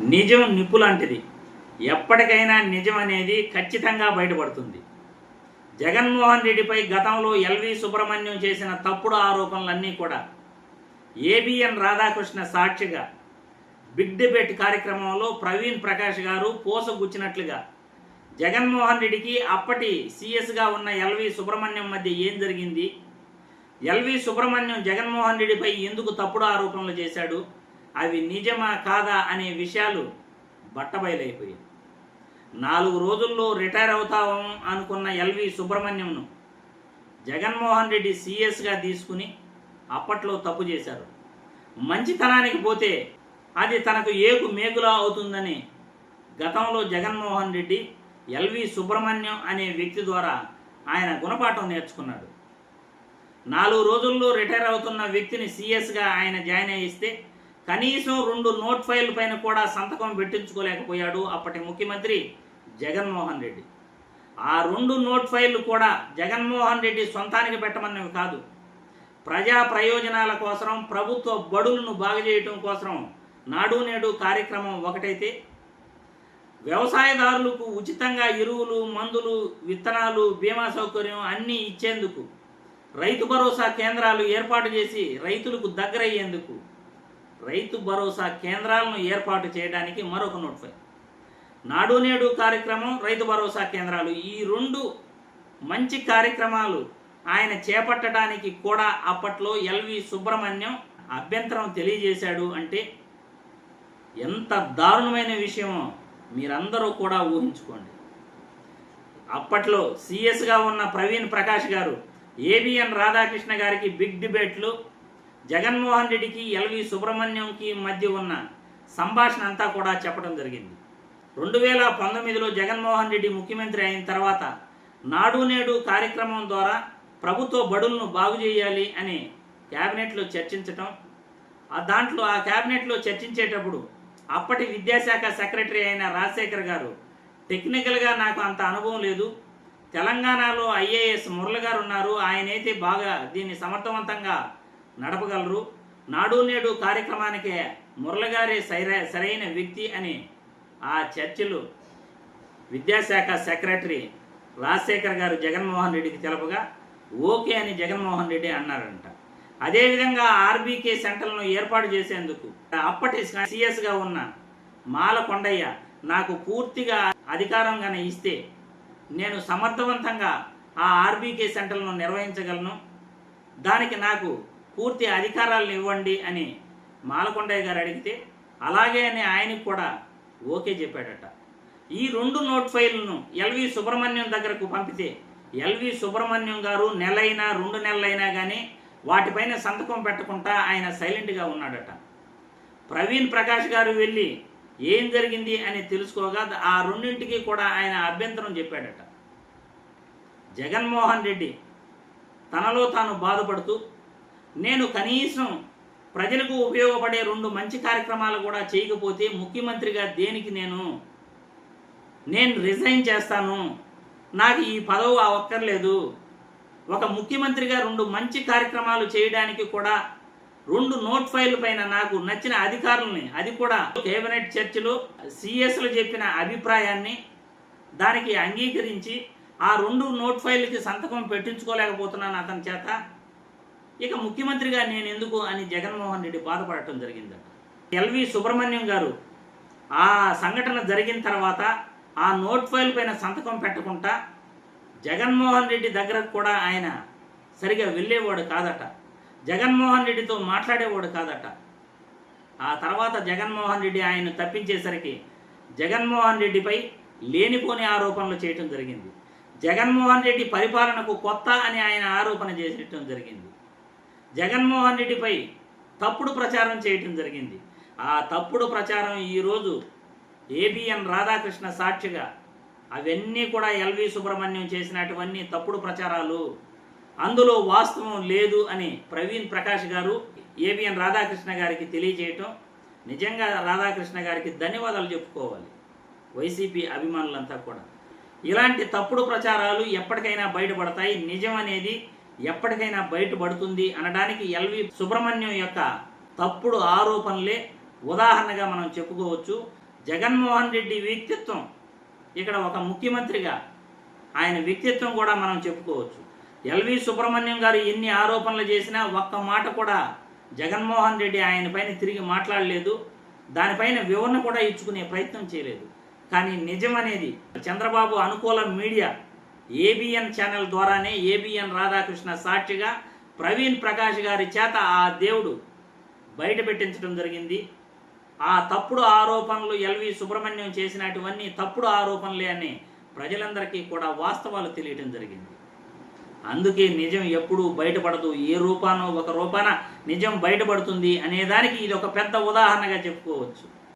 నిజం నిప్పు లాంటిది. ఎప్పటికైనా నిజం అనేది ఖచ్చితంగా బయటపడుతుంది. జగన్మోహన్ రెడ్డిపై గతంలో ఎల్వి సుబ్రహ్మణ్యం చేసిన తప్పుడు ఆరోపణలన్నీ కూడా ఏబిఎన్ రాధాకృష్ణ సాక్షిగా బిగ్ డిబేట్ కార్యక్రమంలో ప్రవీణ్ ప్రకాష్ గారు పోసగుచ్చినట్లుగా జగన్మోహన్ రెడ్డికి అప్పటి సీఎస్గా ఉన్న ఎల్వి సుబ్రహ్మణ్యం మధ్య ఏం జరిగింది? ఎల్వి సుబ్రహ్మణ్యం జగన్మోహన్ రెడ్డిపై ఎందుకు తప్పుడు ఆరోపణలు చేశాడు? అవి నిజమా కాదా అనే విషయాలు బట్టబయలైపోయాయి. నాలుగు రోజుల్లో రిటైర్ అవుతాం అనుకున్న ఎల్వి సుబ్రహ్మణ్యంను జగన్మోహన్ రెడ్డి సీఎస్గా తీసుకుని అప్పట్లో తప్పు చేశారు. మంచితనానికి పోతే అది తనకు ఏకు మేకులా అవుతుందని గతంలో జగన్మోహన్ రెడ్డి ఎల్వి సుబ్రహ్మణ్యం అనే వ్యక్తి ద్వారా ఆయన గుణపాఠం నేర్చుకున్నాడు. నాలుగు రోజుల్లో రిటైర్ అవుతున్న వ్యక్తిని సీఎస్గా ఆయన జాయిన్ అయిస్తే కనీసం రెండు నోట్ ఫైల్ పైన కూడా సంతకం పెట్టించుకోలేకపోయాడు అప్పటి ముఖ్యమంత్రి జగన్మోహన్ రెడ్డి. ఆ రెండు నోట్ ఫైళ్ళు కూడా జగన్మోహన్ రెడ్డి సొంతానికి పెట్టమన్నవి కాదు. ప్రజా ప్రయోజనాల కోసం ప్రభుత్వ బడులను బాగు చేయటం కోసం నాడు నేడు కార్యక్రమం ఒకటైతే వ్యవసాయదారులకు ఉచితంగా ఎరువులు మందులు విత్తనాలు బీమా సౌకర్యం అన్నీ ఇచ్చేందుకు రైతు భరోసా కేంద్రాలు ఏర్పాటు చేసి రైతులకు దగ్గరయ్యేందుకు రైతు భరోసా కేంద్రాలను ఏర్పాటు చేయడానికి మరొక నోట్ నాడు నేడు కార్యక్రమం రైతు భరోసా కేంద్రాలు. ఈ రెండు మంచి కార్యక్రమాలు ఆయన చేపట్టడానికి కూడా అప్పట్లో ఎల్వి సుబ్రహ్మణ్యం అభ్యంతరం తెలియజేశాడు అంటే ఎంత దారుణమైన విషయమో మీరందరూ కూడా ఊహించుకోండి. అప్పట్లో సీఎస్గా ఉన్న ప్రవీణ్ ప్రకాష్ గారు ఏబిఎన్ రాధాకృష్ణ గారికి బిగ్ డిబేట్లు జగన్మోహన్ రెడ్డికి ఎల్వి సుబ్రహ్మణ్యంకి మధ్య ఉన్న సంభాషణ అంతా కూడా చెప్పడం జరిగింది. రెండు వేల పంతొమ్మిదిలో జగన్మోహన్ రెడ్డి ముఖ్యమంత్రి అయిన తర్వాత నాడు నేడు కార్యక్రమం ద్వారా ప్రభుత్వ బడులను బాగు చేయాలి అని క్యాబినెట్లో చర్చించటం ఆ దాంట్లో ఆ క్యాబినెట్లో చర్చించేటప్పుడు అప్పటి విద్యాశాఖ సెక్రటరీ అయిన రాజశేఖర్ గారు టెక్నికల్గా నాకు అంత అనుభవం లేదు. తెలంగాణలో ఐఏఎస్ మురళి గారు ఉన్నారు. ఆయనైతే బాగా దీన్ని సమర్థవంతంగా నడపగలరు. నాడు నేడు కార్యక్రమానికి మురళి గారే సరైన వ్యక్తి అని ఆ చర్చలు విద్యాశాఖ సెక్రటరీ రాజశేఖర్ గారు జగన్మోహన్ రెడ్డికి తెలపగా ఓకే అని జగన్మోహన్ రెడ్డి అన్నారంట. అదేవిధంగా ఆర్బీకే సెంటర్లను ఏర్పాటు చేసేందుకు అప్పటి సిఎస్గా ఉన్న మాల కొండయ్య నాకు పూర్తిగా అధికారంగానే ఇస్తే నేను సమర్థవంతంగా ఆ ఆర్బీకే సెంటర్లను నిర్వహించగలను. దానికి నాకు పూర్తి అధికారాలను ఇవ్వండి అని మాలకొండయ్య గారు అడిగితే అలాగే అని ఆయనకు కూడా ఓకే చెప్పాడట. ఈ రెండు నోట్ ఫైల్ను ఎల్వి సుబ్రహ్మణ్యం దగ్గరకు పంపితే ఎల్వి సుబ్రహ్మణ్యం గారు నెలైనా రెండు నెలలైనా కానీ వాటిపైన సంతకం పెట్టకుండా ఆయన సైలెంట్గా ఉన్నాడట. ప్రవీణ్ ప్రకాష్ గారు వెళ్ళి ఏం జరిగింది? అని తెలుసుకోగా ఆ రెండింటికి కూడా ఆయన అభ్యంతరం చెప్పాడట. జగన్మోహన్ రెడ్డి తనలో తాను బాధపడుతూ నేను కనీసం ప్రజలకు ఉపయోగపడే రెండు మంచి కార్యక్రమాలు కూడా చేయకపోతే ముఖ్యమంత్రిగా దేనికి నేను? నేను రిజైన్ చేస్తాను. నాకు ఈ పదవి అక్కర్లేదు ఒక ముఖ్యమంత్రిగా రెండు మంచి కార్యక్రమాలు చేయడానికి కూడా రెండు నోట్ ఫైల్ పైన నాకు నచ్చిన అధికారుల్ని అది కూడా కేబినెట్ చర్చలు సిఎస్లు చెప్పిన అభిప్రాయాన్ని దానికి అంగీకరించి ఆ రెండు నోట్ ఫైల్కి సంతకం పెట్టించుకోలేకపోతున్నాను అతని చేత. ఇక ముఖ్యమంత్రిగా నేను ఎందుకు అని జగన్మోహన్ రెడ్డి బాధపడటం జరిగిందట. ఎల్వి సుబ్రహ్మణ్యం గారు ఆ సంఘటన జరిగిన తర్వాత ఆ నోట్ ఫైల్ పైన సంతకం పెట్టకుండా జగన్మోహన్ రెడ్డి దగ్గరకు కూడా ఆయన సరిగా వెళ్ళేవాడు కాదట. జగన్మోహన్ రెడ్డితో మాట్లాడేవాడు కాదట. ఆ తర్వాత జగన్మోహన్ రెడ్డి ఆయన తప్పించేసరికి జగన్మోహన్ రెడ్డిపై లేనిపోని ఆరోపణలు చేయటం జరిగింది. జగన్మోహన్ రెడ్డి పరిపాలనకు కొత్త అని ఆయన ఆరోపణ చేయటం జరిగింది. జగన్మోహన్ రెడ్డిపై తప్పుడు ప్రచారం చేయటం జరిగింది. ఆ తప్పుడు ప్రచారం ఈరోజు ఏబిఎన్ రాధాకృష్ణ సాక్షిగా అవన్నీ కూడా ఎల్వి సుబ్రహ్మణ్యం చేసినటువన్నీ తప్పుడు ప్రచారాలు అందులో వాస్తవం లేదు అని ప్రవీణ్ ప్రకాష్ గారు ఏబిఎన్ రాధాకృష్ణ గారికి తెలియజేయటం నిజంగా రాధాకృష్ణ గారికి ధన్యవాదాలు చెప్పుకోవాలి. వైసీపీ అభిమానులంతా కూడా. ఇలాంటి తప్పుడు ప్రచారాలు ఎప్పటికైనా బయటపడతాయి. నిజం అనేది ఎప్పటికైనా బయటపడుతుంది అనడానికి ఎల్వి సుబ్రహ్మణ్యం యొక్క తప్పుడు ఆరోపణలే ఉదాహరణగా మనం చెప్పుకోవచ్చు. జగన్మోహన్ రెడ్డి వ్యక్తిత్వం ఇక్కడ ఒక ముఖ్యమంత్రిగా ఆయన వ్యక్తిత్వం కూడా మనం చెప్పుకోవచ్చు. ఎల్వి సుబ్రహ్మణ్యం గారు ఎన్ని ఆరోపణలు చేసినా ఒక్క మాట కూడా జగన్మోహన్ రెడ్డి ఆయన పైన తిరిగి మాట్లాడలేదు. దానిపైన వివరణ కూడా ఇచ్చుకునే ప్రయత్నం చేయలేదు. కానీ నిజం అనేది చంద్రబాబు అనుకూల మీడియా ఏబిఎన్ ఛానల్ ద్వారానే ఏబిఎన్ రాధాకృష్ణ సాక్షిగా ప్రవీణ్ ప్రకాష్ గారి చేత ఆ దేవుడు బయట పెట్టించడం జరిగింది. ఆ తప్పుడు ఆరోపణలు ఎల్వి సుబ్రహ్మణ్యం చేసినటువన్నీ తప్పుడు ఆరోపణలే అని ప్రజలందరికీ కూడా వాస్తవాలు తెలియటం జరిగింది. అందుకే నిజం ఎప్పుడూ బయటపడదు. ఏ రూపానో ఒక రూపాన నిజం బయటపడుతుంది అనేదానికి ఇది ఒక పెద్ద ఉదాహరణగా చెప్పుకోవచ్చు.